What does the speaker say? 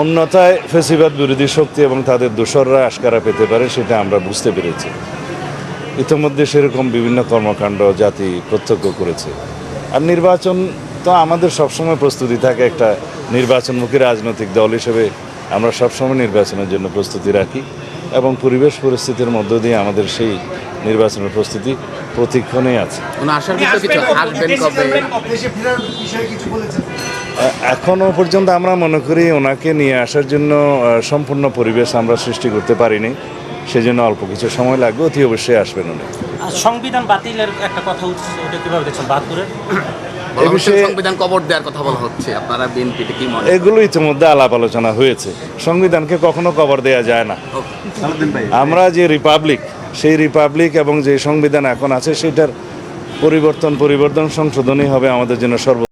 অন্যথায় ফেসিবাদ বিরোধী শক্তি এবং তাদের দোসররা আশকারা পেতে পারে সেটা আমরা বুঝতে পেরেছি। ইতিমধ্যে সেরকম বিভিন্ন কর্মকাণ্ড জাতি প্রত্যক্ষ করেছে। আর নির্বাচন তো আমাদের সবসময় প্রস্তুতি থাকে একটা নির্বাচনমুখী রাজনৈতিক দল হিসেবে। আমরা সবসময় নির্বাচনের জন্য প্রস্তুতি রাখি এবং পরিবেশ পরিস্থিতির মধ্য দিয়ে আমাদের সেই নির্বাচনের প্রস্তুতি প্রতিক্ষণেই আছে। আসার কিছু? আসবেন কবে? দেশে ফেরার বিষয়ে কিছু বলেছেন এ- এখনও পর্যন্ত আমরা মনে করি ওনাকে নিয়ে আসার জন্য সম্পূর্ণ পরিবেশ আমরা সৃষ্টি করতে পারিনি। সেজন্য অল্প কিছু সময় লাগবে অতি অবশ্যই আসবেন উনি। সংবিধান বাতিলের একটা কথা উঠছে ওটা কীভাবে দেখছেন বাহাত্তরের বলা হচ্ছে বিষয়ে- সংবিধান কবর দেওয়ার কথা বলা হচ্ছে। আপনারা বিএনপিতে কি মনে এগুলো ইতিমধ্যে আলাপ আলোচনা হয়েছে। সংবিধানকে কখনো দেওয়া যায় না। আমরা যে রিপাবলিক সেই রিপাবলিক এবং যে সংবিধান এখন আছে সেটার পরিবর্তন পরিবর্তন সংশোধনই হবে আমাদের জন্য সর্ব